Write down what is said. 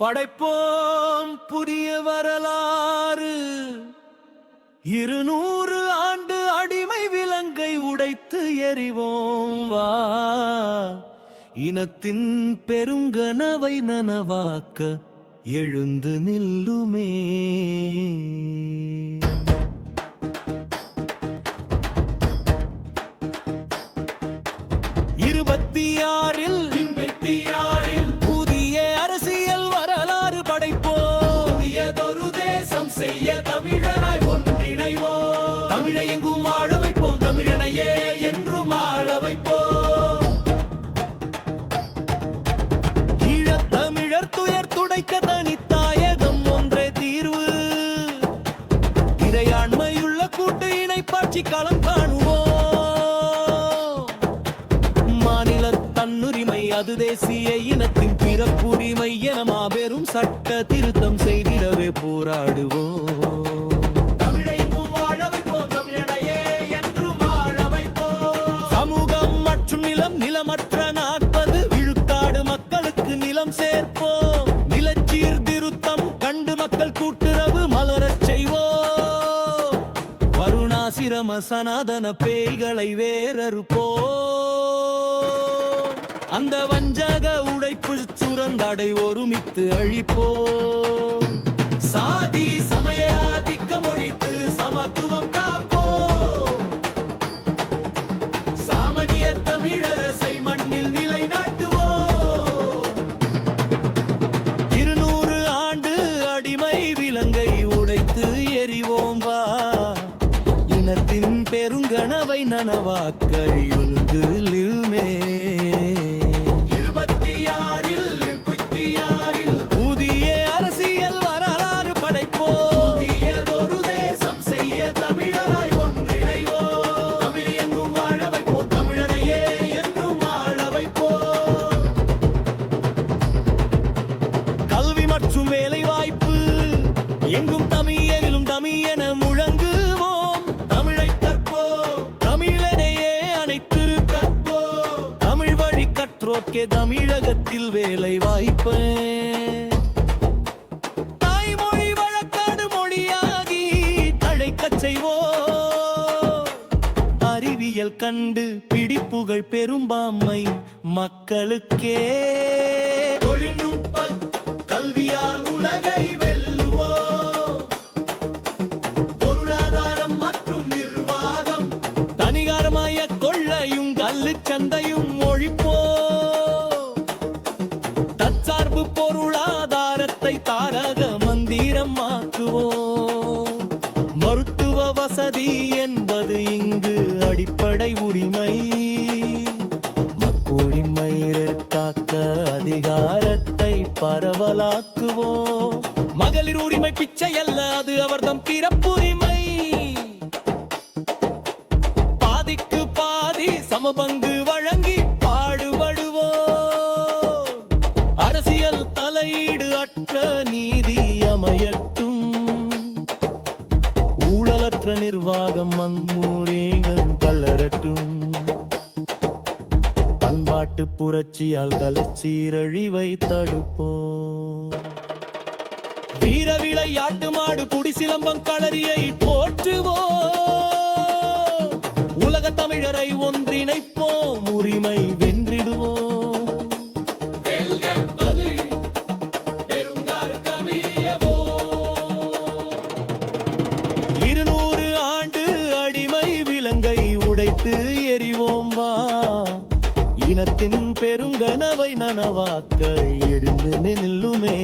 படைப்போம் புதிய வரலாறு. இருநூறு ஆண்டு அடிமை விலங்கை உடைத்து எறிவோம் வா. இனத்தின் பெருங்கனவை நனவாக்க எழுந்து நில்லுமே. இருபத்தி ஆறில் உடைக்க தனித்தாயகம் ஒன்றே தீர்வு. இறையாண்மையுள்ள கூட்டு இணைப்பாட்சி களம் காணுவோம். மாநில தன்னுரிமை அது தேசிய இனத்தின் பிறப்புரிமை என மாபெரும் சட்ட திருத்தம் செய்திடவே போராடுவோம். வருணாசிரம சனாதன பேய்களை வேறறுப்போ? அந்த வஞ்சக உடைப்பு சுரந்தாடை ஒருமித்து அழிப்போ? சாதி வைப்போம் தமிழரையே என்றும் வாழ வைப்போம் கல்வி மற்றும் வேலை வாய்ப்பு எங்கும் கற்றோர்க்கே தமிழகத்தில் வேலை வாய்ப்பு. தாய்மொழி வழக்காடு மொழியாகி தழைக்கச் செய்வோம். அறிவியல் கண்டு பிடிப்புகள் பெரும்பான்மை மக்களுக்கே. தொழில்நுட்ப கல்வியால் உலகை சந்தையும் வசதி என்பது இங்கு அடிப்படை உரிமை. மக்குரிமை காக்க அதிகாரத்தை பரவலாக்குவோம். மகளிர் உரிமை பிச்சை அல்ல அது அவர்தம் பிறப்புரிமை. பாதிக்கு பாதி சமபங்கு வழங்க நிர்வாகம் மண்மூரேங்கள் கலரட்டும். பண்பாட்டு புரட்சியால் கலச்சீரழிவை தடுப்போம் வீர விளையாட்டு மாடு குடி சிலம்பம் களரியை போற்றுவோம். உலக தமிழரை ஒன்றிணைப்போம். உடைத்து எறிவோம் வா இனத்தின் பெருங்கனவை நனவாக்க எரிந்து நில்லுமே.